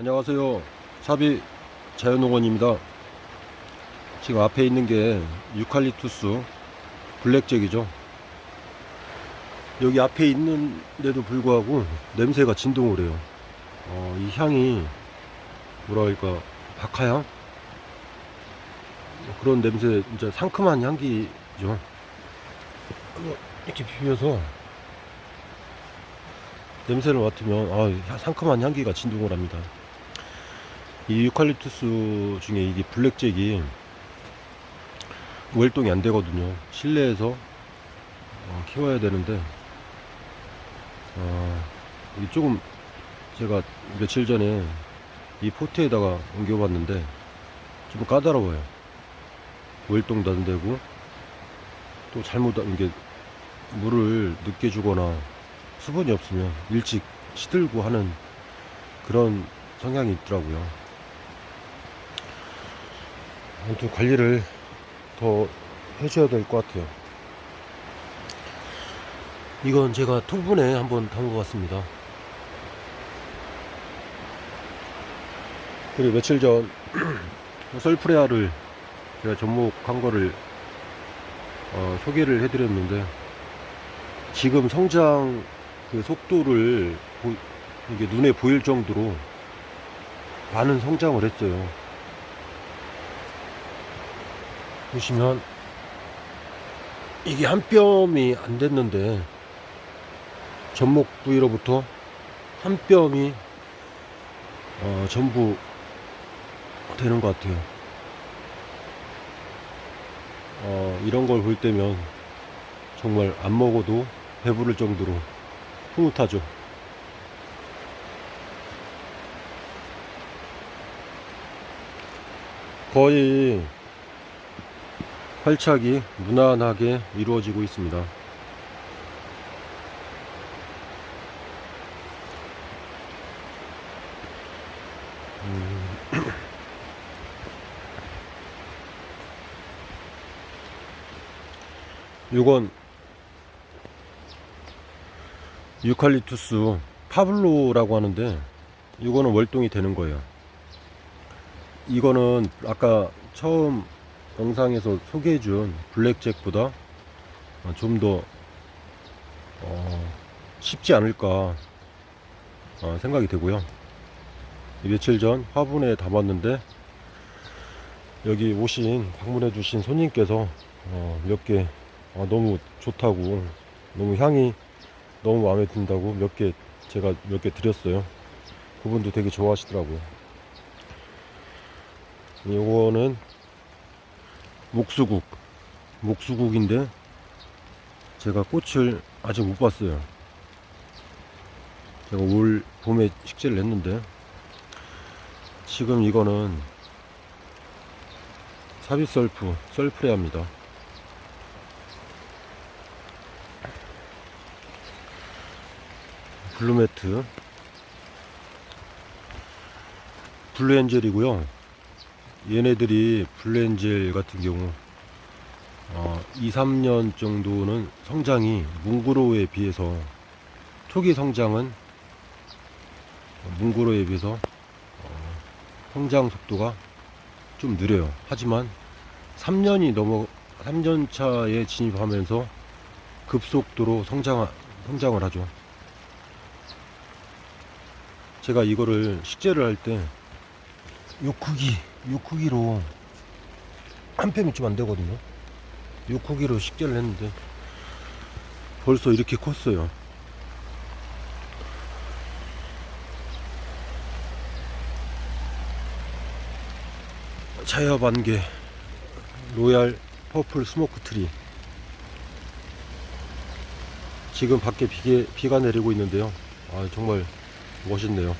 안녕하세요. 샵이 자연농원입니다. 지금 앞에 있는 게 유칼립투스 블랙잭이죠. 여기 앞에 있는데도 불구하고 냄새가 진동을 해요. 어, 이 향이 뭐랄까 박하향 그런 냄새 진짜 상큼한 향기죠. 이렇게 비벼서 냄새를 맡으면 아, 상큼한 향기가 진동을 합니다. 이 유칼립투스 중에 이게 블랙잭이 월동이 안 되거든요. 실내에서 어, 키워야 되는데 어, 이게 조금 제가 며칠 전에 이 포트에다가 옮겨봤는데 좀 까다로워요. 월동도 안 되고 또 잘못 이게 물을 늦게 주거나 수분이 없으면 일찍 시들고 하는 그런 성향이 있더라고요. 아무튼 관리를 더 해줘야 될 것 같아요. 이건 제가 토분에 한번 담아봤습니다. 그리고 며칠 전 썰프레아를 제가 접목한 거를 어, 소개를 해드렸는데 지금 성장 그 속도를 보, 이게 눈에 보일 정도로 많은 성장을 했어요. 보시면 이게 한 뼘이 안 됐는데 접목 부위로부터 한 뼘이 어, 전부 되는 것 같아요. 어, 이런 걸 볼 때면 정말 안 먹어도 배부를 정도로 흐뭇하죠. 거의 활착이 무난하게 이루어지고 있습니다. 음. 이건 유칼립투스 파블로라고 하는데 이거는 월동이 되는 거예요. 이거는 아까 처음 영상에서 소개해준 블랙잭보다 좀더 어, 쉽지 않을까 어, 생각이 되고요. 며칠 전 화분에 담았는데 여기 오신 방문해 주신 손님께서 어, 몇개 어, 너무 좋다고 너무 향이 너무 마음에 든다고 몇 개 제가 몇 개 드렸어요. 그분도 되게 좋아하시더라고요. 이거는 목수국 목수국인데 제가 꽃을 아직 못 봤어요. 제가 올 봄에 식재를 했는데 지금 이거는 사비설프 썰프레합니다. 블루매트 블루엔젤이고요. 얘네들이 블루엔젤 같은 경우 어, 2, 3년 정도는 성장이 뭉그로에 비해서 초기 성장은 뭉그로에 비해서 어, 성장 속도가 좀 느려요. 하지만 3년이 넘어 3년 차에 진입하면서 급속도로 성장 성장을 하죠. 제가 이거를 식재를 할때 요 크기, 요 크기로 한 뼘이 좀안 되거든요. 요 크기로 식재를 했는데 벌써 이렇게 컸어요. 차야 반개 로얄 퍼플 스모크 트리 지금 밖에 비게, 비가 내리고 있는데요. 아, 정말 멋있네요.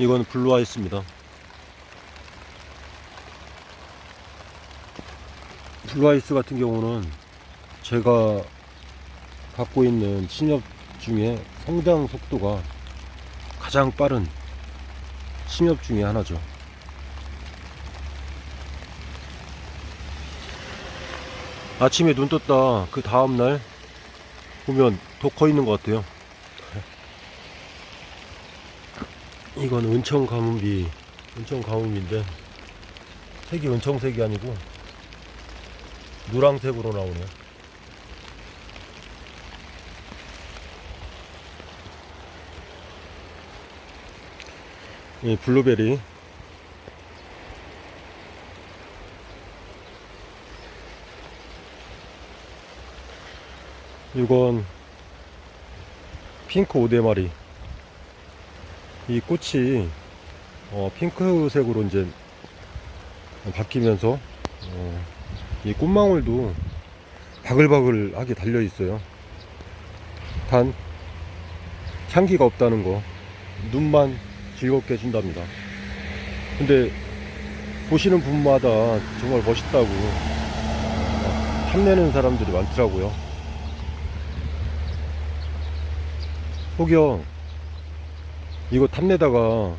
이건 블루아이스입니다. 블루아이스 같은 경우는 제가 갖고 있는 침엽 중에 성장 속도가 가장 빠른 침엽 중에 하나죠. 아침에 눈 떴다 그 다음날 보면 더 커 있는 것 같아요 이건 은청 가뭄비 은청 가뭄인데 색이 은청색이 아니고 노랑색으로 나오네요 이 블루베리. 이건 핑크 오대마리 이 꽃이 어, 핑크색으로 이제 바뀌면서 어, 이 꽃망울도 바글바글하게 달려 있어요. 단 향기가 없다는 거 눈만 즐겁게 해준답니다. 근데 보시는 분마다 정말 멋있다고 어, 탐내는 사람들이 많더라고요. 혹여 이거 탐내다가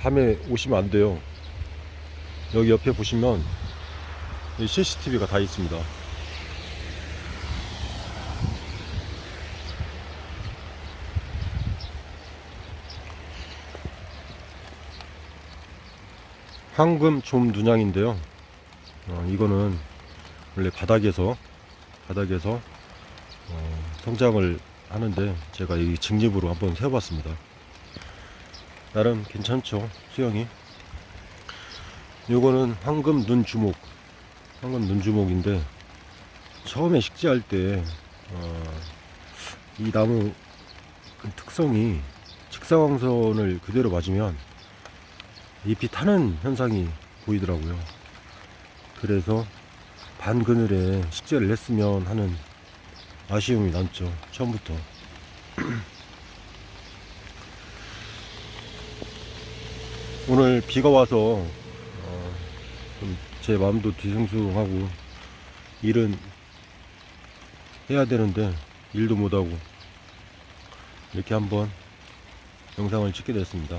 밤에 오시면 안 돼요. 여기 옆에 보시면 이 CCTV가 다 있습니다. 황금 좀 눈양인데요. 어, 이거는 원래 바닥에서 바닥에서 어, 성장을 하는데 제가 이 직립으로 한번 세워봤습니다. 나름 괜찮죠 수영이. 요거는 황금 눈 주목, 황금 눈 주목인데 처음에 식재할 때 어, 이 나무 그 특성이 직사광선을 그대로 맞으면 잎이 타는 현상이 보이더라고요. 그래서 반 그늘에 식재를 했으면 하는 아쉬움이 남죠. 처음부터. 오늘 비가 와서 어, 좀제 마음도 뒤숭숭하고 일은 해야 되는데 일도 못하고 이렇게 한번 영상을 찍게 됐습니다.